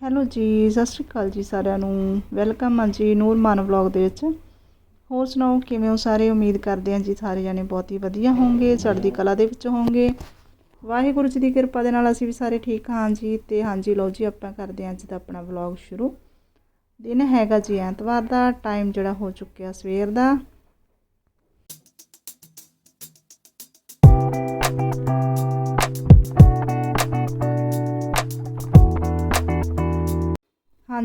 Hello ਜੀ, ਸਤਿ ਸ਼੍ਰੀ ਅਕਾਲ ਜੀ ਸਾਰਿਆਂ ਨੂੰ। ਵੈਲਕਮ ਆ ਜੀ ਨੂਰਮਾਨ ਵਲੌਗ ਦੇ ਵਿੱਚ। ਹੋਰ ਸੁਣਾਓ, ਕਿਵੇਂ ਹੋ ਸਾਰੇ? ਉਮੀਦ ਕਰਦੇ ਹਾਂ ਜੀ ਸਾਰੇ ਜਾਣੇ ਬਹੁਤ ਹੀ ਵਧੀਆ ਹੋਵੋਗੇ ਚੜ੍ਹਦੀ ਕਲਾ ਦੇ ਵਿੱਚ ਹੋਵੋਗੇ ਵਾਹਿਗੁਰੂ ਜੀ ਦੀ ਕਿਰਪਾ ਦੇ ਨਾਲ ਅਸੀਂ ਵੀ ਸਾਰੇ ਠੀਕ ਹਾਂ ਜੀ ਤੇ ਹਾਂਜੀ ਲਓ ਜੀ, ਆਪਾਂ ਕਰਦੇ ਹਾਂ ਅੱਜ ਦਾ ਆਪਣਾ ਵਲੌਗ ਸ਼ੁਰੂ। ਦਿਨ ਹੈਗਾ ਜੀ ਐਤਵਾਰ ਦਾ ਟਾਈਮ ਜਿਹੜਾ ਹੋ ਚੁੱਕਿਆ ਸਵੇਰ ਦਾ।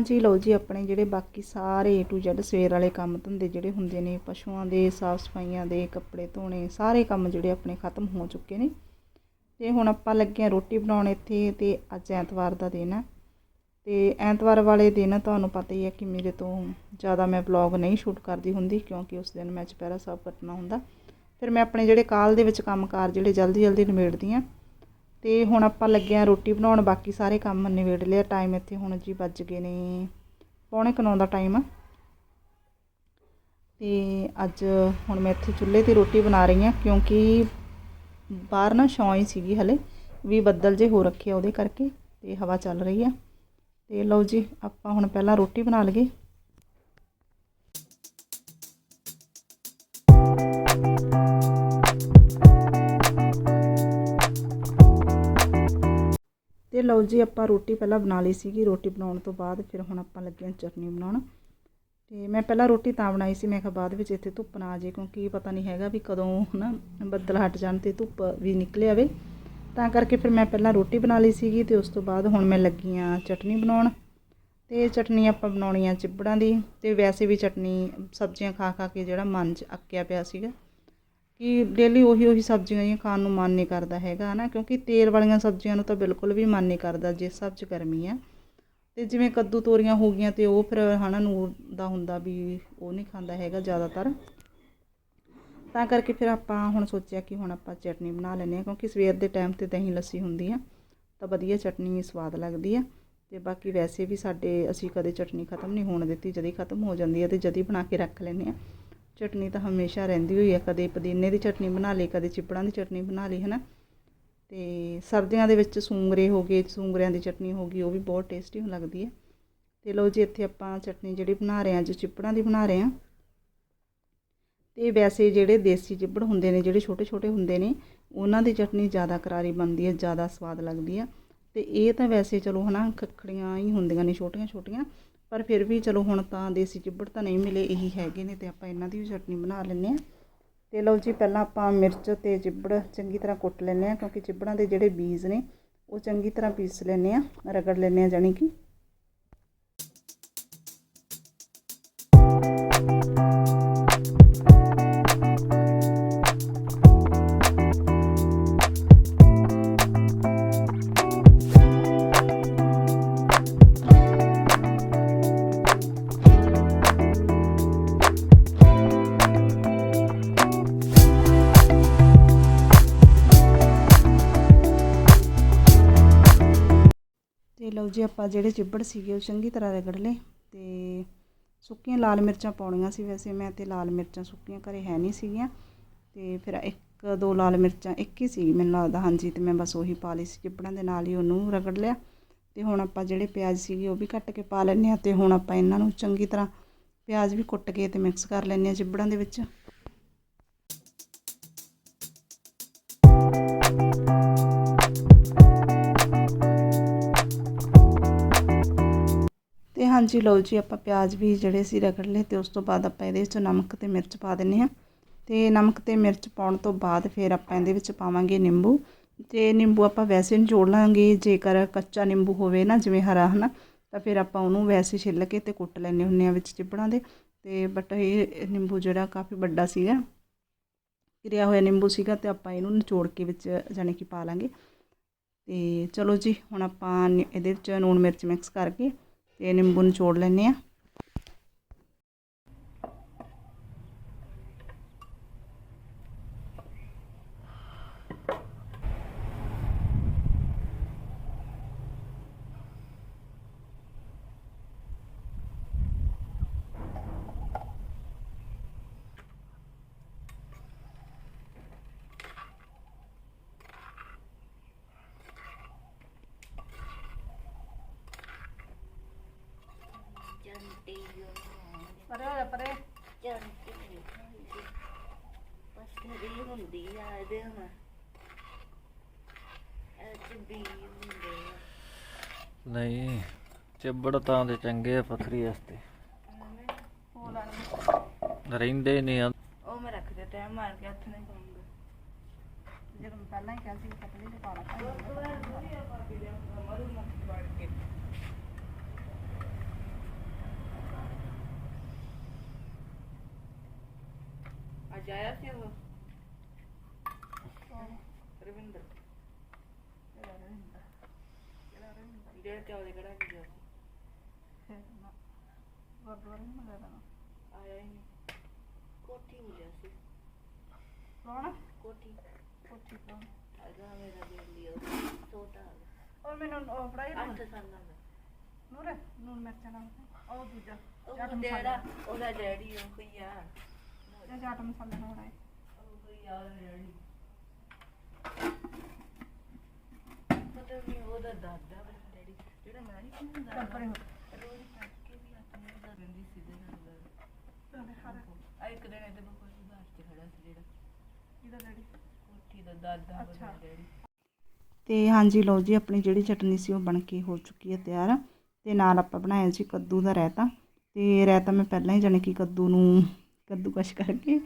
ਹਾਂਜੀ, ਲਓ ਜੀ, ਆਪਣੇ ਜਿਹੜੇ ਬਾਕੀ ਸਾਰੇ A to Z ਸਵੇਰ ਵਾਲੇ ਕੰਮ ਧੰਦੇ ਜਿਹੜੇ ਹੁੰਦੇ ਨੇ, ਪਸ਼ੂਆਂ ਦੇ, ਸਾਫ਼ ਸਫਾਈਆਂ ਦੇ, ਕੱਪੜੇ ਧੋਣੇ, ਸਾਰੇ ਕੰਮ ਜਿਹੜੇ ਆਪਣੇ ਖਤਮ ਹੋ ਚੁੱਕੇ ਨੇ। ਤੇ ਹੁਣ ਆਪਾਂ ਲੱਗੇ ਹਾਂ ਰੋਟੀ ਬਣਾਉਣ ਇੱਥੇ ਤੇ ਅੱਜ ਐਤਵਾਰ ਦਾ ਦਿਨ ਹੈ ਤੇ ਐਤਵਾਰ ਵਾਲੇ ਦਿਨ ਤੁਹਾਨੂੰ ਪਤਾ ਹੀ ਹੈ ਕਿ ਮੇਰੇ ਤੋਂ ਜ਼ਿਆਦਾ ਮੈਂ ਵਲੌਗ ਨਹੀਂ ਸ਼ੂਟ ਕਰਦੀ ਹੁੰਦੀ, ਕਿਉਂਕਿ ਉਸ ਦਿਨ ਮੈਂ ਚੁਪਹਿਰਾ ਸਾਹਿਬ ਕੱਟਣਾ ਹੁੰਦਾ। ਫਿਰ ਮੈਂ ਆਪਣੇ ਜਿਹੜੇ ਕਾਲ ਦੇ ਵਿੱਚ ਕੰਮਕਾਰ ਜਿਹੜੇ ਜਲਦੀ ਜਲਦੀ ਨਿਬੇੜਦੀ ਹਾਂ ਤੇ ਹੁਣ ਆਪਾਂ ਲੱਗੇ ਆ ਰੋਟੀ ਬਣਾਉਣ, ਬਾਕੀ ਸਾਰੇ ਕੰਮ ਨਿਬੇੜ ਲਿਆ ਟਾਈਮ ਇੱਥੇ ਹੁਣ ਜੀ ਵੱਜ ਗਏ ਨੇ ਪੌਣੇ ਕੁ ਦਾ ਟਾਈਮ ਆ। ਤੇ ਅੱਜ ਹੁਣ ਮੈਂ ਇੱਥੇ ਚੁੱਲ੍ਹੇ ਤੇ ਰੋਟੀ ਬਣਾ ਰਹੀ ਹਾਂ, ਕਿਉਂਕਿ ਬਾਹਰ ਨਾ ਛਾਂ ਹੀ ਸੀਗੀ ਹਲੇ, ਵੀ ਬੱਦਲ ਜੇ ਹੋ ਰੱਖੇ ਆ ਉਹਦੇ ਕਰਕੇ ਤੇ ਹਵਾ ਚੱਲ ਰਹੀ ਆ। ਤੇ ਲਓ ਜੀ, ਆਪਾਂ ਹੁਣ ਪਹਿਲਾਂ ਰੋਟੀ ਬਣਾ ਲਈਏ। ਲਓ ਜੀ, ਆਪਾਂ ਰੋਟੀ ਪਹਿਲਾਂ ਬਣਾ ਲਈ ਸੀਗੀ, ਰੋਟੀ ਬਣਾਉਣ ਤੋਂ ਬਾਅਦ ਫਿਰ ਹੁਣ ਆਪਾਂ ਲੱਗੇ ਹਾਂ ਚਟਨੀ ਬਣਾਉਣ। ਤੇ ਮੈਂ ਪਹਿਲਾਂ ਰੋਟੀ ਤਾਂ ਬਣਾਈ ਸੀ, ਮੈਂ ਕਿਹਾ ਬਾਅਦ ਵਿੱਚ ਇੱਥੇ ਧੁੱਪ ਨਾ ਆ ਜੇ ਕਿਉਂਕਿ ਪਤਾ ਨਹੀਂ ਹੈਗਾ ਵੀ ਕਦੋਂ ਹਨਾ ਬੱਦਲ ਹਟ ਜਾਣ ਤੇ ਧੁੱਪ ਵੀ ਨਿਕਲੇ ਆਵੇ। ਤਾਂ ਕਰਕੇ ਫਿਰ ਮੈਂ ਪਹਿਲਾਂ ਰੋਟੀ ਬਣਾ ਲਈ ਸੀਗੀ ਤੇ ਉਸ ਤੋਂ ਬਾਅਦ ਹੁਣ ਮੈਂ ਲੱਗੀ ਆ ਚਟਨੀ ਬਣਾਉਣ। ਤੇ ਚਟਨੀ ਆਪਾਂ ਬਣਾਉਣੀ ਆ ਚਿਬੜਾਂ ਦੀ, ਤੇ ਵੈਸੇ ਵੀ ਚਟਨੀ ਸਬਜ਼ੀਆਂ ਖਾ ਖਾ ਕੇ ਜਿਹੜਾ ਮਨ 'ਚ ਅੱਕਿਆ ਪਿਆ ਸੀਗਾ। ਕਿ ਡੇਲੀ ਉਹੀ ਉਹੀ ਸਬਜ਼ੀਆਂ ਹੀ ਖਾਣ ਨੂੰ ਮਨ ਨਹੀਂ ਕਰਦਾ ਹੈਗਾ ਹੈ ਨਾ ਕਿਉਂਕਿ ਤੇਲ ਵਾਲੀਆਂ ਸਬਜ਼ੀਆਂ ਨੂੰ ਤਾਂ ਬਿਲਕੁਲ ਵੀ ਮਨ ਨਹੀਂ ਕਰਦਾ, ਜਿਸ ਹਿਸਾਬ 'ਚ ਗਰਮੀ ਆ। ਅਤੇ ਜਿਵੇਂ ਕੱਦੂ ਤੋਰੀਆਂ ਹੋ ਗਈਆਂ ਅਤੇ ਉਹ ਫਿਰ ਹਨਾ ਨੂਰ ਦਾ ਹੁੰਦਾ ਵੀ ਉਹ ਨਹੀਂ ਖਾਂਦਾ ਹੈਗਾ ਜ਼ਿਆਦਾਤਰ। ਤਾਂ ਕਰਕੇ ਫਿਰ ਆਪਾਂ ਹੁਣ ਸੋਚਿਆ ਕਿ ਹੁਣ ਆਪਾਂ ਚਟਨੀ ਬਣਾ ਲੈਂਦੇ ਹਾਂ, ਕਿਉਂਕਿ ਸਵੇਰ ਦੇ ਟਾਈਮ ਤੇ ਦਹੀਂ ਲੱਸੀ ਹੁੰਦੀ ਆ, ਤਾਂ ਵਧੀਆ ਚਟਨੀ ਸਵਾਦ ਲੱਗਦੀ ਆ। ਤੇ ਬਾਕੀ ਵੈਸੇ ਵੀ ਸਾਡੇ ਅਸੀਂ ਕਦੇ ਚਟਨੀ ਖਤਮ ਨਹੀਂ ਹੋਣ ਦਿੱਤੀ, ਜਦੀ ਖਤਮ ਹੋ ਜਾਂਦੀ ਹੈ ਤੇ ਜਦੀ ਬਣਾ ਕੇ ਰੱਖ ਲੈਂਦੇ ਆ। ਚਟਨੀ ਤਾਂ ਹਮੇਸ਼ਾ ਰਹਿੰਦੀ ਹੋਈ ਹੈ ਕਦੇ ਪੁਦੀਨੇ ਦੀ ਚਟਨੀ ਬਣਾ ਲਈ, ਕਦੇ ਚਿਪੜਾਂ ਦੀ ਚਟਨੀ ਬਣਾ ਲਈ ਹੈ ਨਾ ਤੇ ਸਰਦੀਆਂ ਦੇ ਵਿੱਚ ਸੂੰਗਰੇ ਹੋ ਗਏ, ਸੂੰਗਰਿਆਂ ਦੀ ਚਟਨੀ ਹੋ ਗਈ, ਉਹ ਵੀ ਬਹੁਤ ਟੇਸਟੀ ਲੱਗਦੀ ਹੈ ਤੇ ਲਓ ਜੀ, ਇੱਥੇ ਆਪਾਂ ਚਟਨੀ ਜਿਹੜੀ ਬਣਾ ਰਹੇ ਹਾਂ, ਜੋ ਚਿਪੜਾਂ ਦੀ ਬਣਾ ਰਹੇ ਹਾਂ। ਤੇ ਵੈਸੇ ਜਿਹੜੇ ਦੇਸੀ ਚਿਪੜ ਹੁੰਦੇ ਨੇ, ਜਿਹੜੇ ਛੋਟੇ ਛੋਟੇ ਹੁੰਦੇ ਨੇ, ਉਹਨਾਂ ਦੀ ਚਟਨੀ ਜ਼ਿਆਦਾ ਕਰਾਰੀ ਬਣਦੀ ਹੈ ਜ਼ਿਆਦਾ ਸਵਾਦ ਲੱਗਦੀ ਹੈ ਤੇ ਇਹ ਤਾਂ ਵੈਸੇ ਚਲੋ, ਹਨਾ, ਖੱਖੜੀਆਂ ਹੀ ਹੁੰਦੀਆਂ ਨੇ ਛੋਟੀਆਂ ਛੋਟੀਆਂ ਪਰ ਫਿਰ ਵੀ ਚਲੋ ਹੁਣ ਤਾਂ ਦੇਸੀ ਚਿੱਬੜ ਤਾਂ ਨਹੀਂ ਮਿਲੇ, ਇਹੀ ਹੈਗੇ ਨੇ ਤੇ ਆਪਾਂ ਇਹਨਾਂ ਦੀ ਵੀ ਚਟਨੀ ਬਣਾ ਲੈਂਦੇ ਹਾਂ। ਤੇ ਲਓ ਜੀ, ਪਹਿਲਾਂ ਆਪਾਂ ਮਿਰਚ ਤੇ ਚਿੱਬੜ ਚੰਗੀ ਤਰ੍ਹਾਂ ਕੁੱਟ ਲੈਂਦੇ ਹਾਂ ਕਿਉਂਕਿ ਚਿੱਬੜਾਂ ਦੇ ਜਿਹੜੇ ਬੀਜ ਨੇ, ਉਹ ਚੰਗੀ ਤਰ੍ਹਾਂ ਪੀਸ ਲੈਂਦੇ ਹਾਂ, ਰਗੜ ਲੈਂਦੇ ਹਾਂ ਜਾਨੀ ਕਿ। ਤੇ ਲਓ ਜੇ ਆਪਾਂ ਜਿਹੜੇ ਚਿੱਬੜ ਸੀਗੇ ਉਹ ਚੰਗੀ ਤਰ੍ਹਾਂ ਰਗੜ ਲਏ ਤੇ ਸੁੱਕੀਆਂ ਲਾਲ ਮਿਰਚਾਂ ਪਾਉਣੀਆਂ ਸੀ ਵੈਸੇ ਮੈਂ ਤੇ ਲਾਲ ਮਿਰਚਾਂ ਸੁੱਕੀਆਂ ਘਰੇ ਹੈ ਨਹੀਂ ਸੀਗੀਆਂ ਤੇ ਫਿਰ ਇੱਕ ਦੋ ਲਾਲ ਮਿਰਚਾਂ ਇੱਕ ਹੀ ਸੀ ਮੈਨੂੰ ਲੱਗਦਾ, ਹਾਂਜੀ ਤੇ ਮੈਂ ਬਸ ਉਹੀ ਪਾ ਲਈ ਸੀ ਚਿੱਬੜਾਂ ਦੇ ਨਾਲ ਹੀ ਉਹਨੂੰ ਰਗੜ ਲਿਆ ਤੇ ਹੁਣ ਆਪਾਂ ਜਿਹੜੇ ਪਿਆਜ਼ ਸੀਗੇ ਉਹ ਵੀ ਕੱਟ ਕੇ ਪਾ ਲੈਂਦੇ ਆ ਤੇ ਹੁਣ ਆਪਾਂ ਇਹਨਾਂ ਨੂੰ ਚੰਗੀ ਤਰ੍ਹਾਂ ਪਿਆਜ਼ ਵੀ ਕੁੱਟ ਕੇ ਤੇ ਮਿਕਸ ਕਰ ਲੈਂਦੇ ਆ ਚਿੱਬੜਾਂ ਦੇ ਵਿੱਚ। ਹਾਂਜੀ, ਲਓ ਜੀ, ਆਪਾਂ ਪਿਆਜ਼ ਵੀ ਜਿਹੜੇ ਸੀ ਰਗੜ ਲਏ ਤੇ ਉਸ ਤੋਂ ਬਾਅਦ ਆਪਾਂ ਇਹਦੇ ਵਿੱਚ ਨਮਕ ਤੇ ਮਿਰਚ ਪਾ ਦਿੰਨੇ ਆ ਤੇ ਨਮਕ ਤੇ ਮਿਰਚ ਪਾਉਣ ਤੋਂ ਬਾਅਦ ਫਿਰ ਆਪਾਂ ਇਹਦੇ ਵਿੱਚ ਪਾਵਾਂਗੇ ਨਿੰਬੂ। ਤੇ ਨਿੰਬੂ ਆਪਾਂ ਵੈਸੇ ਨਿਚੋੜ ਲਾਂਗੇ, ਜੇਕਰ ਕੱਚਾ ਨਿੰਬੂ ਹੋਵੇ ਨਾ, ਜਿਵੇਂ ਹਰਾ, ਹਨਾ, ਤਾਂ ਫਿਰ ਆਪਾਂ ਉਹਨੂੰ ਵੈਸੇ ਛਿੱਲ ਕੇ ਤੇ ਕੁੱਟ ਲੈਣੇ ਹੁੰਨੇ ਆ ਵਿੱਚ ਚਿਪੜਾਂ ਦੇ। ਤੇ ਬਟ ਇਹ ਨਿੰਬੂ ਜਿਹੜਾ ਕਾਫੀ ਵੱਡਾ ਸੀਗਾ ਕਿਰਿਆ ਹੋਇਆ ਨਿੰਬੂ ਸੀਗਾ ਤੇ ਆਪਾਂ ਇਹਨੂੰ ਨਿਚੋੜ ਕੇ ਵਿੱਚ ਜਾਨੀ ਕਿ ਪਾ ਲਾਂਗੇ। ਤੇ ਚਲੋ ਜੀ, ਹੁਣ ਆਪਾਂ ਇਹਦੇ ਵਿੱਚ ਨੂਣ ਮਿਰਚ ਮਿਕਸ ਕਰਕੇ ਅਤੇ ਨਿੰਬੂ ਨਿਚੋੜ ਲੈਂਦੇ ਹਾਂ। ਨਹੀਂ ਖਾਂਦੀ ਪਸਰੀ ਹੁੰਦੀ ਆ ਇਹਦੇ ਹੁਣ ਇਹ ਚ ਬੀ ਹੁੰਦੇ ਆ ਨਹੀਂ ਚਿੱਬੜ ਤਾਂ ਦੇ ਚੰਗੇ ਆ ਪਥਰੀ ਵਾਸਤੇ। ਹੋ ਲੈਣ ਰਹਿੰਦੇ ਨਹੀਂ ਆ। ਉਹ ਮੈਂ ਰੱਖ ਦੇ ਟਾਈਮ ਮਾਰ ਕੇ ਹੱਥ ਨਹੀਂ ਪਾਉਂਗਾ। ਜਦੋਂ ਪਹਿਲਾਂ ਹੀ ਕਿਹਾ ਸੀ ਪਤਲੀ ਤੇ ਪਾਲਾ ਅੱਜ ਆਇਆ ਸੀ ਉਹ? ਰਵਿੰਦਰ। ਜਿਹੜਾ ਚੌਦੇ ਕੜਾ ਕੇ ਗਿਆ ਸੀ ਗੁਰਦੁਆਰੇ ਨਹੀਂ ਮੰਗਿਆ ਤਾਂ ਆਇਆ ਹੀ ਨਹੀਂ। ਕੋਠੀ ਮਿਲਿਆ ਸੀ। ਕੌਣ? ਕੋਠੀ। ਕੋਠੀ ਤੋਂ ਅਗਾ ਮੇਰਾ ਬੇਲੀ ਉਹ ਛੋਟਾ ਉਹ। ਮੈਨੂੰ ਉਹ ਫੜਾਈ ਅੱਠ ਸਾਲਾਂ ਦਾ। ਨੂਰ ਨੂਨ ਮਿਰਚਾਂ ਨਾਲ। ਉਹ ਦੂਜਾ ਉਹ ਜਿਹੜਾ ਉਹਦਾ ਡੈਡੀ ਉਹ ਹੀ ਆ ਇਹ ਚਾਟ ਮਸਾਲਾ ਉਹ ਹੀ ਤੇ ਹਾਂਜੀ ਲਓ ਜੀ ਆਪਣੀ ਜਿਹੜੀ ਚਟਨੀ ਸੀ ਉਹ ਬਣ ਕੇ ਹੋ ਚੁੱਕੀ ਹੈ ਤਿਆਰ। ਤੇ ਨਾਲ ਆਪਾਂ ਬਣਾਇਆ ਸੀ ਕੱਦੂ ਦਾ ਰਾਇਤਾ। ਤੇ ਰਾਇਤਾ ਮੈਂ ਪਹਿਲਾਂ ਹੀ ਜਾਣੀ ਕਿ ਕੱਦੂ ਨੂੰ ਕੱਦੂਕਸ਼ ਕਰਕੇ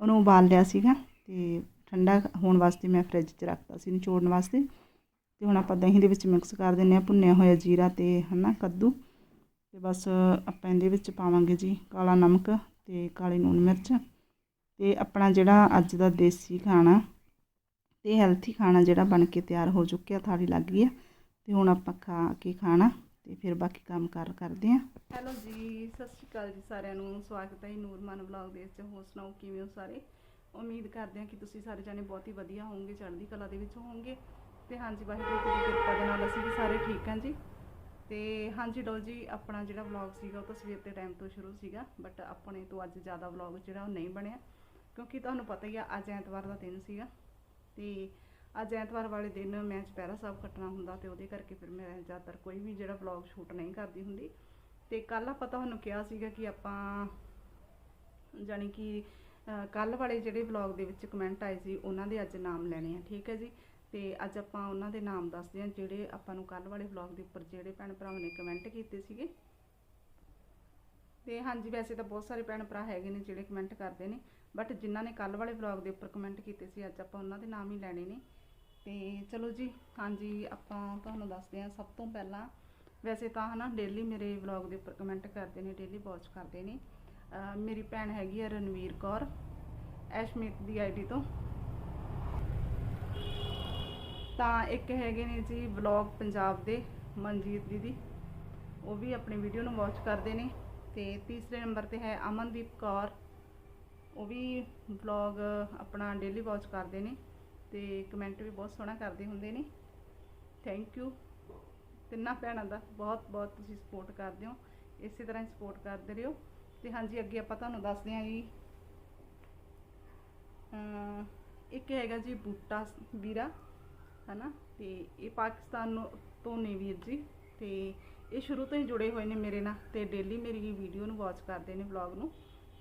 ਉਹਨੂੰ ਉਬਾਲ ਲਿਆ ਸੀਗਾ ਤੇ ਠੰਡਾ ਹੋਣ ਵਾਸਤੇ ਮੈਂ ਫ੍ਰਿਜ 'ਚ ਰੱਖਤਾ ਸੀ ਨਿਚੋੜਨ ਵਾਸਤੇ। ਤੇ ਹੁਣ ਆਪਾਂ ਦਹੀਂ ਦੇ ਵਿੱਚ ਮਿਕਸ ਕਰ ਦਿੰਨੇ ਆ ਭੁੰਨਿਆ ਹੋਇਆ ਜੀਰਾ ਤੇ ਹਨਾ ਕੱਦੂ। ਤੇ ਬਸ ਆਪਾਂ ਇਹਦੇ ਵਿੱਚ ਪਾਵਾਂਗੇ ਜੀ ਕਾਲਾ ਨਮਕ ਤੇ ਕਾਲੀ ਨੂਣ ਮਿਰਚ। ਤੇ ਆਪਣਾ ਜਿਹੜਾ ਅੱਜ ਦਾ ਦੇਸੀ ਖਾਣਾ ਤੇ ਹੈਲਥੀ ਖਾਣਾ ਜਿਹੜਾ ਬਣ ਕੇ ਤਿਆਰ ਹੋ ਚੁੱਕਿਆ, ਥਾਲੀ ਲੱਗ ਗਈ ਆ। ਤੇ ਹੁਣ ਆਪਾਂ ਖਾ ਕੇ ਖਾਣਾ। ਤੇ ਫਿਰ ਬਾਕੀ ਕੰਮ ਕਾਰ, ਕਰਦੇ ਆ ਹੈਲੋ ਜੀ, ਸਤਿ ਸ਼੍ਰੀ ਅਕਾਲ ਜੀ ਸਾਰਿਆਂ ਨੂੰ। ਸਵਾਗਤ ਹੈ ਜੀ ਨੂਰਮਨ ਵਲੌਗ ਦੇ ਵਿੱਚ। ਹੋਰ ਸੁਣਾਓ, ਕਿਵੇਂ ਹੋ ਸਾਰੇ? ਉਮੀਦ ਕਰਦੇ ਹਾਂ ਕਿ ਤੁਸੀਂ ਸਾਰੇ ਜਾਣੇ ਬਹੁਤ ਹੀ ਵਧੀਆ ਹੋਵੋਗੇ, ਚੜ੍ਹਦੀ ਕਲਾ ਦੇ ਵਿੱਚ ਹੋਵੋਗੇ। ਤੇ ਹਾਂਜੀ, ਵਾਹਿਗੁਰੂ ਦੀ ਕਿਰਪਾ ਦੇ ਨਾਲ ਅਸੀਂ ਵੀ ਸਾਰੇ ਠੀਕ ਹਾਂ ਜੀ। ਤੇ ਹਾਂਜੀ ਡੋਲ ਜੀ, ਆਪਣਾ ਜਿਹੜਾ ਵਲੌਗ ਸੀਗਾ ਉਹ ਤਾਂ ਸਵੇਰ ਦੇ ਟਾਈਮ ਤੋਂ ਸ਼ੁਰੂ ਸੀਗਾ, ਬਟ ਆਪਣੇ ਤੋਂ ਅੱਜ ਜ਼ਿਆਦਾ ਵਲੌਗ ਜਿਹੜਾ ਉਹ ਨਹੀਂ ਬਣਿਆ। ਕਿਉਂਕਿ ਤੁਹਾਨੂੰ ਪਤਾ ਹੀ ਆ, ਅੱਜ ਐਤਵਾਰ ਦਾ ਦਿਨ ਸੀਗਾ। ਤੇ ਅੱਜ ਐਤਵਾਰ ਵਾਲੇ ਦਿਨ ਮੈਂ ਚੁਪਹਿਰਾ ਸਾਹਿਬ ਕੱਟਣਾ ਹੁੰਦਾ ਤੇ ਉਹਦੇ ਕਰਕੇ ਫਿਰ ਮੈਂ ਜ਼ਿਆਦਾਤਰ ਕੋਈ ਵੀ ਜਿਹੜਾ ਵਲੌਗ ਸ਼ੂਟ ਨਹੀਂ ਕਰਦੀ ਹੁੰਦੀ। ਤੇ ਕੱਲ ਆਪਾਂ ਤੁਹਾਨੂੰ ਕਿਹਾ ਸੀਗਾ ਕਿ ਆਪਾਂ, ਜਾਣੀ ਕਿ ਕੱਲ ਵਾਲੇ ਜਿਹੜੇ ਵਲੌਗ ਦੇ ਵਿੱਚ ਕਮੈਂਟ ਆਏ ਸੀ, ਉਹਨਾਂ ਦੇ ਅੱਜ ਨਾਮ ਲੈਣੇ ਆ, ਠੀਕ ਹੈ ਜੀ? ਤੇ ਅੱਜ ਆਪਾਂ ਉਹਨਾਂ ਦੇ ਨਾਮ ਦੱਸਦੇ ਹਾਂ, ਜਿਹੜੇ ਆਪਾਂ ਨੂੰ ਕੱਲ ਵਾਲੇ ਵਲੌਗ ਦੇ ਉੱਪਰ ਜਿਹੜੇ ਭੈਣ ਭਰਾਵਾਂ ਨੇ ਕਮੈਂਟ ਕੀਤੇ ਸੀਗੇ। ਤੇ ਹਾਂਜੀ, ਵੈਸੇ ਤਾਂ ਬਹੁਤ ਸਾਰੇ ਭੈਣ ਭਰਾ ਹੈਗੇ ਨੇ ਜਿਹੜੇ ਕਮੈਂਟ ਕਰਦੇ ਨੇ ਬਟ ਜਿਨ੍ਹਾਂ ਨੇ ਕੱਲ ਵਾਲੇ ਵਲੌਗ ਦੇ ਉੱਪਰ ਕਮੈਂਟ ਕੀਤੇ ਸੀ, ਅੱਜ ਆਪਾਂ ਉਹਨਾਂ ਦੇ ਨਾਮ ਹੀ ਲੈਣੇ ਨੇ। ਤੇ ਚਲੋ ਜੀ, ਹਾਂਜੀ, ਆਪਾਂ ਤੁਹਾਨੂੰ ਦੱਸਦੇ ਹਾਂ ਸਭ ਤੋਂ ਪਹਿਲਾਂ, ਵੈਸੇ ਤਾਂ ਹਨਾ ਡੇਲੀ ਮੇਰੇ ਵਲੌਗ ਦੇ ਉੱਪਰ ਕਮੈਂਟ ਕਰਦੇ ਨੇ ਡੇਲੀ ਵਾਚ ਕਰਦੇ ਨੇ। ਮੇਰੀ ਭੈਣ ਹੈਗੀ ਆ ਰਣਵੀਰ ਕੌਰ, ਐਸ਼ਮੀਤ ਦੀ ਆਈਡੀ ਤੋਂ। ਤਾਂ ਇੱਕ ਹੈਗੇ ਨੇ ਜੀ ਵਲੌਗ ਪੰਜਾਬ ਦੇ, ਮਨਜੀਤ ਦੀਦੀ। ਉਹ ਵੀ ਆਪਣੀ ਵੀਡੀਓ ਨੂੰ ਵਾਚ ਕਰਦੇ ਨੇ। ਤੇ ਤੀਸਰੇ ਨੰਬਰ ਤੇ ਹੈ ਅਮਨਦੀਪ ਕੌਰ। ਉਹ ਵੀ ਵਲੌਗ ਆਪਣਾ ਡੇਲੀ ਵਾਚ ਕਰਦੇ ਨੇ। ਤੇ ਕਮੈਂਟ ਵੀ ਬਹੁਤ ਸੋਹਣਾ ਕਰਦੇ ਹੁੰਦੇ ਨੇ। ਥੈਂਕ ਯੂ ਤਿੰਨਾਂ ਭੈਣਾਂ ਦਾ ਬਹੁਤ ਬਹੁਤ ਤੁਸੀਂ ਸਪੋਰਟ ਕਰਦੇ ਹੋ। ਇਸੇ ਤਰ੍ਹਾਂ ਹੀ ਸਪੋਰਟ ਕਰਦੇ ਰਹੋ। ਤੇ ਹਾਂਜੀ, ਅੱਗੇ ਆਪਾਂ ਤੁਹਾਨੂੰ ਦੱਸਦੇ ਹਾਂ ਜੀ। ਇੱਕ ਹੈਗਾ ਜੀ ਬੂਟਾ ਵੀਰਾ, ਹਨਾ? ਤੇ ਇਹ ਪਾਕਿਸਤਾਨ ਨੂੰ ਤੋਂ ਨੇ ਵੀਰ ਜੀ। ਤੇ ਇਹ ਸ਼ੁਰੂ ਤੋਂ ਹੀ ਜੁੜੇ ਹੋਏ ਨੇ ਮੇਰੇ ਨਾਲ ਤੇ ਡੇਲੀ ਮੇਰੀ ਵੀਡੀਓ ਨੂੰ ਵਾਚ ਕਰਦੇ ਨੇ ਵਲੌਗ ਨੂੰ।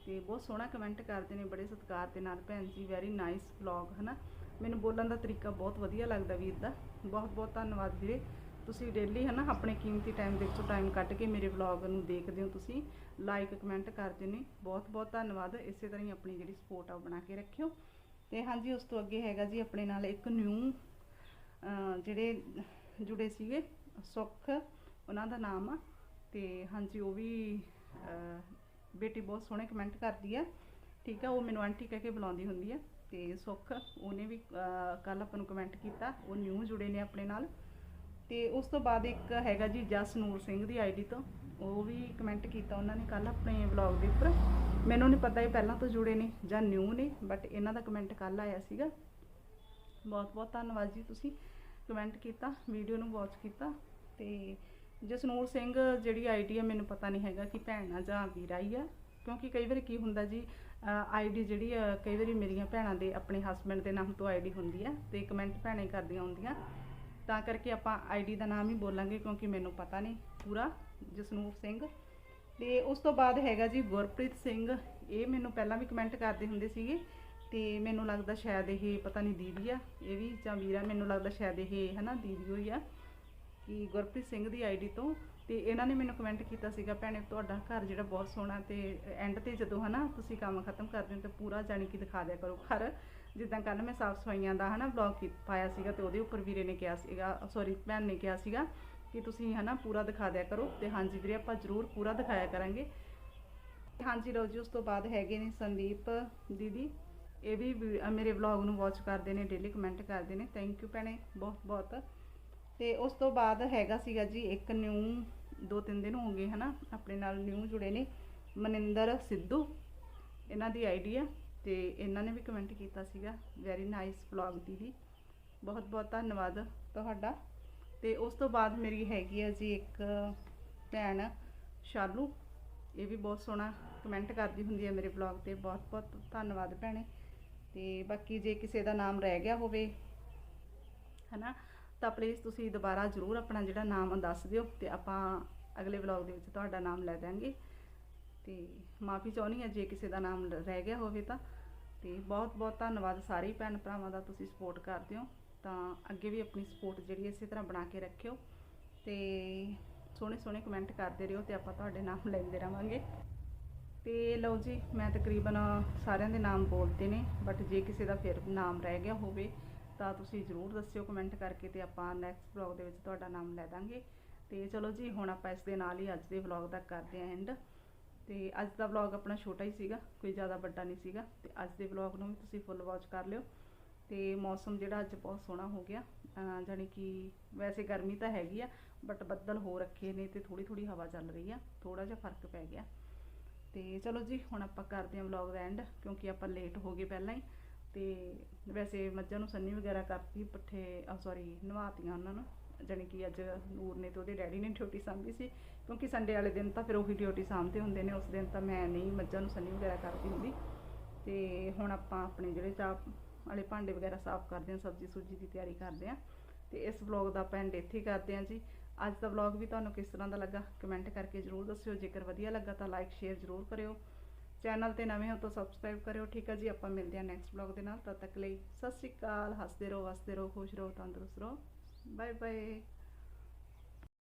ਤੇ ਬਹੁਤ ਸੋਹਣਾ ਕਮੈਂਟ ਕਰਦੇ ਨੇ, ਬੜੇ ਸਤਿਕਾਰ ਦੇ ਨਾਲ। ਭੈਣ ਜੀ ਵੈਰੀ ਨਾਈਸ ਵਲੌਗ ਹਨਾ? ਮੈਨੂੰ ਬੋਲਣ ਦਾ ਤਰੀਕਾ ਬਹੁਤ ਵਧੀਆ ਲੱਗਦਾ ਵੀਰ ਦਾ। ਬਹੁਤ ਬਹੁਤ ਧੰਨਵਾਦ ਵੀਰੇ। ਤੁਸੀਂ ਡੇਲੀ ਹਨਾ ਆਪਣੇ ਕੀਮਤੀ ਟਾਈਮ ਦੇ ਵਿੱਚੋਂ ਟਾਈਮ ਕੱਢ ਕੇ ਮੇਰੇ ਵਲੌਗ ਨੂੰ ਦੇਖਦੇ ਹੋ ਤੁਸੀਂ। ਲਾਈਕ ਕਮੈਂਟ ਕਰਦੇ ਨੇ। ਬਹੁਤ ਬਹੁਤ ਧੰਨਵਾਦ। ਇਸੇ ਤਰ੍ਹਾਂ ਹੀ ਆਪਣੀ ਜਿਹੜੀ ਸਪੋਰਟ ਆ ਉਹ ਬਣਾ ਕੇ ਰੱਖਿਓ। ਤੇ ਹਾਂਜੀ, ਉਸ ਤੋਂ ਅੱਗੇ ਹੈਗਾ ਜੀ ਆਪਣੇ ਨਾਲ ਇੱਕ ਨਿਊ ਜਿਹੜੇ ਜੁੜੇ ਸੀਗੇ, ਸੁੱਖ, ਉਹਨਾਂ ਦਾ ਨਾਮ ਆ। ਤੇ ਹਾਂਜੀ, ਉਹ ਵੀ ਬੇਟੀ ਬਹੁਤ ਸੋਹਣੇ ਕਮੈਂਟ ਕਰਦੀ ਆ। ਠੀਕ ਆ, ਉਹ ਮੈਨੂੰ ਆਂਟੀ ਕਹਿ ਕੇ ਬੁਲਾਉਂਦੀ ਹੁੰਦੀ ਆ। ਤੇ ਸੁੱਖ, ਉਹਨੇ ਵੀ ਕੱਲ ਆਪਾਂ ਨੂੰ ਕਮੈਂਟ ਕੀਤਾ, ਉਹ ਨਿਊ ਜੁੜੇ ਨੇ ਆਪਣੇ ਨਾਲ। ਤੇ ਉਸ ਤੋਂ ਬਾਅਦ ਇੱਕ ਹੈਗਾ ਜੀ ਜਸਨੂਰ ਸਿੰਘ ਦੀ ਆਈਡੀ ਤੋਂ। ਉਹ ਵੀ ਕਮੈਂਟ ਕੀਤਾ ਉਹਨਾਂ ਨੇ ਕੱਲ ਆਪਣੇ ਵਲੌਗ ਦੇ ਉੱਪਰ। ਮੈਨੂੰ ਨਹੀਂ ਪਤਾ ਇਹ ਪਹਿਲਾਂ ਤੋਂ ਜੁੜੇ ਨੇ ਜਾਂ ਨਿਊ ਨੇ ਬਟ ਇਹਨਾਂ ਦਾ ਕਮੈਂਟ ਕੱਲ ਆਇਆ ਸੀਗਾ। ਬਹੁਤ ਬਹੁਤ ਧੰਨਵਾਦ ਜੀ ਤੁਸੀਂ ਕਮੈਂਟ ਕੀਤਾ ਵੀਡੀਓ ਨੂੰ ਵਾਚ ਕੀਤਾ। ਤੇ ਜਸਨੂਰ ਸਿੰਘ ਜਿਹੜੀ ਆਈਡੀ ਆ, ਮੈਨੂੰ ਪਤਾ ਨਹੀਂ ਹੈਗਾ ਕਿ ਭੈਣ ਆ ਜਾਂ ਵੀਰਾ ਹੀ ਆ। ਕਿਉਂਕਿ ਕਈ ਵਾਰੀ ਕੀ ਹੁੰਦਾ ਜੀ ਆਈਡੀ ਜਿਹੜੀ ਆ, ਕਈ ਵਾਰੀ ਮੇਰੀਆਂ ਭੈਣਾਂ ਦੇ ਆਪਣੇ ਹਸਬੰਡ ਦੇ ਨਾਮ ਤੋਂ ਆਈਡੀ ਹੁੰਦੀ ਆ ਤੇ ਕਮੈਂਟ ਭੈਣਾਂ ਹੀ ਕਰਦੀਆਂ ਹੁੰਦੀਆਂ। ਤਾਂ ਕਰਕੇ ਆਪਾਂ ਆਈਡੀ ਦਾ ਨਾਮ ਹੀ ਬੋਲਾਂਗੇ ਕਿਉਂਕਿ ਮੈਨੂੰ ਪਤਾ ਨਹੀਂ ਪੂਰਾ, ਜਸਨੂਰ ਸਿੰਘ। ਤੇ ਉਸ ਤੋਂ ਬਾਅਦ ਹੈਗਾ ਜੀ ਗੁਰਪ੍ਰੀਤ ਸਿੰਘ। ਇਹ ਮੈਨੂੰ ਪਹਿਲਾਂ ਵੀ ਕਮੈਂਟ ਕਰਦੇ ਹੁੰਦੇ ਸੀਗੇ ਤੇ ਮੈਨੂੰ ਲੱਗਦਾ ਸ਼ਾਇਦ ਇਹ ਪਤਾ ਨਹੀਂ ਦੀਦੀ ਆ, ਇਹ ਵੀ ਜਾਂ ਵੀਰਾ, ਮੈਨੂੰ ਲੱਗਦਾ ਸ਼ਾਇਦ ਇਹ ਹਨਾ ਦੀਦੀ ਹੋਈ ਆ ਕਿ ਗੁਰਪ੍ਰੀਤ ਸਿੰਘ ਦੀ ਆਈਡੀ ਤੋਂ ਤੇ ਇਹਨਾਂ ਨੇ ਮੈਨੂੰ ਕਮੈਂਟ ਕੀਤਾ ਸੀਗਾ, ਭੈਣੇ, ਤੁਹਾਡਾ ਘਰ ਜਿਹੜਾ ਬਹੁਤ ਸੋਹਣਾ ਤੇ ਐਂਡ ਤੇ ਜਦੋਂ ਹਨਾ ਤੁਸੀਂ ਕੰਮ ਖਤਮ ਕਰਦੇ ਹੋ ਤੇ ਪੂਰਾ ਜਾਣੀ ਕਿ ਦਿਖਾ ਦਿਆ ਕਰੋ ਘਰ। ਜਿੱਦਾਂ ਕੱਲ ਮੈਂ ਸਾਫ਼ ਸਫਾਈਆਂ ਦਾ ਹਨਾ ਬਲੌਗ ਪਾਇਆ ਸੀਗਾ ਤੇ ਉਹਦੇ ਉੱਪਰ ਵੀਰੇ ਨੇ ਕਿਹਾ ਸੀਗਾ ਸੌਰੀ ਭੈਣ ਨੇ ਕਿਹਾ ਸੀਗਾ ਕਿ ਤੁਸੀਂ ਹਨਾ ਪੂਰਾ ਦਿਖਾ ਦਿਆ ਕਰੋ ਤੇ ਹਾਂਜੀ ਵੀਰੇ, ਆਪਾਂ ਜ਼ਰੂਰ ਪੂਰਾ ਦਿਖਾਇਆ ਕਰਾਂਗੇ। ਹਾਂਜੀ, ਲਓ ਜੀ, ਉਸ ਤੋਂ ਬਾਅਦ ਹੈਗੇ ਨੇ ਸੰਦੀਪ ਦੀਦੀ। ਇਹ ਵੀ ਮੇਰੇ ਵਲੌਗ ਨੂੰ ਵਾਚ ਕਰਦੇ ਨੇ ਡੇਲੀ ਕਮੈਂਟ ਕਰਦੇ ਨੇ। ਥੈਂਕ ਯੂ ਭੈਣੇ ਬਹੁਤ ਬਹੁਤ ਤੇ ਉਸ ਤੋਂ ਬਾਅਦ ਹੈਗਾ ਸੀਗਾ ਜੀ ਇੱਕ ਨਿਊ ਦੋ ਤਿੰਨ ਦਿਨ ਹੋ ਗਏ ਹਨਾ, ਆਪਣੇ ਨਾਲ ਨਿਊ ਜੁੜੇ ਨੇ, ਮਨਿੰਦਰ ਸਿੱਧੂ, ਇਹਨਾਂ ਦੀ ਆਈਡੀ ਆ ਤੇ ਇਹਨਾਂ ਨੇ ਵੀ ਕਮੈਂਟ ਕੀਤਾ ਸੀਗਾ ਵੈਰੀ ਨਾਈਸ ਵਲੌਗ ਦੀਦੀ ਬਹੁਤ ਬਹੁਤ ਧੰਨਵਾਦ ਤੁਹਾਡਾ। ਤੇ ਉਸ ਤੋਂ ਬਾਅਦ ਮੇਰੀ ਹੈਗੀ ਆ ਜੀ ਇੱਕ ਭੈਣ, ਸ਼ਾਲੂ। ਇਹ ਵੀ ਬਹੁਤ ਸੋਹਣਾ ਕਮੈਂਟ ਕਰਦੀ ਹੁੰਦੀ ਹੈ ਮੇਰੇ ਵਲੌਗ ਤੇ। ਬਹੁਤ ਬਹੁਤ ਧੰਨਵਾਦ ਭੈਣੇ। ਤੇ ਬਾਕੀ ਜੇ ਕਿਸੇ ਦਾ ਨਾਮ ਰਹਿ ਗਿਆ ਹੋਵੇ, ਹਨਾ ਤਾਂ ਪਲੀਜ਼ ਤੁਸੀਂ ਦੁਬਾਰਾ ਜ਼ਰੂਰ ਆਪਣਾ ਜਿਹੜਾ ਨਾਮ ਦੱਸ ਦਿਓ ਤੇ ਆਪਾਂ ਅਗਲੇ ਵਲੌਗ ਦੇ ਵਿੱਚ ਤੁਹਾਡਾ ਨਾਮ ਲੈ ਦਾਂਗੇ ਤੇ ਮਾਫੀ ਚਾਹੁੰਦੀ ਹਾਂ ਜੇ ਕਿਸੇ ਦਾ ਨਾਮ ਰਹਿ ਗਿਆ ਹੋਵੇ ਤਾਂ। ਤੇ ਬਹੁਤ ਬਹੁਤ ਧੰਨਵਾਦ ਸਾਰੇ ਭੈਣ ਭਰਾਵਾਂ ਦਾ ਤੁਸੀਂ ਸਪੋਰਟ ਕਰਦੇ ਹੋ। ਤਾਂ ਅੱਗੇ ਵੀ ਆਪਣੀ ਸਪੋਰਟ ਜਿਹੜੀ ਇਸੇ ਤਰ੍ਹਾਂ ਬਣਾ ਕੇ ਰੱਖਿਓ। ਤੇ ਸੋਹਣੇ ਸੋਹਣੇ ਕਮੈਂਟ ਕਰਦੇ ਰਹੋ ਤੇ ਆਪਾਂ ਤੁਹਾਡੇ ਨਾਮ ਲੈਂਦੇ ਰਵਾਂਗੇ। ਤੇ ਲਓ ਜੀ, ਮੈਂ ਤਕਰੀਬਨ ਸਾਰਿਆਂ ਦੇ ਨਾਮ ਬੋਲਤੇ ਨੇ ਬਟ ਜੇ ਕਿਸੇ ਦਾ ਫਿਰ ਨਾਮ ਰਹਿ ਗਿਆ ਹੋਵੇ ਤਾਂ ਤੁਸੀਂ ਜ਼ਰੂਰ ਦੱਸਿਓ ਕਮੈਂਟ ਕਰਕੇ ਤੇ ਆਪਾਂ ਨੈਕਸਟ ਵਲੌਗ ਦੇ ਵਿੱਚ ਤੁਹਾਡਾ ਨਾਮ ਲੈ ਦਾਂਗੇ। ਤੇ ਚਲੋ ਜੀ, ਹੁਣ ਆਪਾਂ ਇਸ ਦੇ ਨਾਲ ਹੀ ਅੱਜ ਦੇ ਵਲੌਗ ਦਾ ਕਰਦੇ ਆਂ ਐਂਡ ਤੇ ਅੱਜ ਦਾ ਵਲੌਗ ਆਪਣਾ ਛੋਟਾ ਹੀ ਸੀਗਾ, ਕੋਈ ਜ਼ਿਆਦਾ ਵੱਡਾ ਨਹੀਂ ਸੀਗਾ। ਤੇ ਅੱਜ ਦੇ ਵਲੌਗ ਨੂੰ ਵੀ ਤੁਸੀਂ ਫੁੱਲ ਵਾਚ ਕਰ ਲਿਓ। ਤੇ ਮੌਸਮ ਜਿਹੜਾ ਅੱਜ ਬਹੁਤ ਸੋਹਣਾ ਹੋ ਗਿਆ। ਅਹ ਜਾਣੀ ਕਿ ਵੈਸੇ ਗਰਮੀ ਤਾਂ ਹੈਗੀ ਆ ਬਟ ਬੱਦਲ ਹੋ ਰੱਖੇ ਨੇ ਤੇ ਥੋੜੀ ਥੋੜੀ ਹਵਾ ਚੱਲ ਰਹੀ ਆ ਥੋੜਾ ਜਿਹਾ ਫ਼ਰਕ ਪੈ ਗਿਆ। ਤੇ ਚਲੋ ਜੀ, ਹੁਣ ਆਪਾਂ ਕਰਦੇ ਹਾਂ ਵਲੌਗ ਦਾ ਐਂਡ ਕਿਉਂਕਿ ਆਪਾਂ ਲੇਟ ਹੋ ਗਏ ਪਹਿਲਾਂ ਹੀ। ਤੇ ਵੈਸੇ ਮੱਝਾਂ ਨੂੰ ਸੰਨੀ ਵਗੈਰਾ ਕਰਤੀ, ਪੱਠੇ ਸੌਰੀ ਨਵਾਤੀਆਂ ਉਹਨਾਂ ਨੂੰ, ਜਾਣੀ ਕਿ ਅੱਜ ਨੂਰ ਨੇ ਤੇ ਉਹਦੇ ਡੈਡੀ ਨੇ ਡਿਊਟੀ ਸਾਂਭੀ ਸੀ, ਕਿਉਂਕਿ ਸੰਡੇ ਵਾਲੇ ਦਿਨ ਤਾਂ ਫਿਰ ਉਹੀ ਡਿਊਟੀ ਸਾਂਭਦੇ ਹੁੰਦੇ ਨੇ, ਉਸ ਦਿਨ ਤਾਂ ਮੈਂ ਨਹੀਂ ਮੱਝਾਂ ਨੂੰ ਸੰਨੀ ਵਗੈਰਾ ਕਰਦੀ ਹੁੰਦੀ। ਤੇ ਹੁਣ ਆਪਾਂ ਆਪਣੇ ਜਿਹੜੇ ਚਾਹ ਵਾਲੇ ਭਾਂਡੇ ਵਗੈਰਾ ਸਾਫ਼ ਕਰਦੇ ਹਾਂ, ਸਬਜ਼ੀ ਸੁਜੀ ਦੀ ਤਿਆਰੀ ਕਰਦੇ ਹਾਂ, ਤੇ ਇਸ ਵਲੌਗ ਦਾ ਆਪਾਂ ਐਂਡ ਇੱਥੇ ਹੀ ਕਰਦੇ ਹਾਂ ਜੀ। ਅੱਜ ਦਾ ਵਲੌਗ ਵੀ ਤੁਹਾਨੂੰ ਕਿਸ ਤਰ੍ਹਾਂ ਦਾ ਲੱਗਾ ਕਮੈਂਟ ਕਰਕੇ ਜਰੂਰ ਦੱਸਿਓ, ਜੇਕਰ ਵਧੀਆ ਲੱਗਾ ਤਾਂ ਲਾਈਕ ਸ਼ੇਅਰ ਜਰੂਰ ਕਰਿਓ। ਚੈਨਲ ਤੇ ਨਵੇਂ ਹੋ ਤਾਂ ਸਬਸਕ੍ਰਾਈਬ ਕਰਿਓ। ਠੀਕ ਹੈ ਜੀ, ਆਪਾਂ ਮਿਲਦੇ ਹਾਂ ਨੈਕਸਟ ਵਲੌਗ ਦੇ ਨਾਲ। ਤਦ ਤੱਕ ਲਈ ਸਤਿ ਸ਼੍ਰੀ ਅਕਾਲ। ਹੱਸਦੇ ਰਹੋ, ਵਸਦੇ ਰਹੋ, ਖੁਸ਼ ਰਹੋ, ਤੰਦਰੁਸਤ ਰਹੋ। Bye bye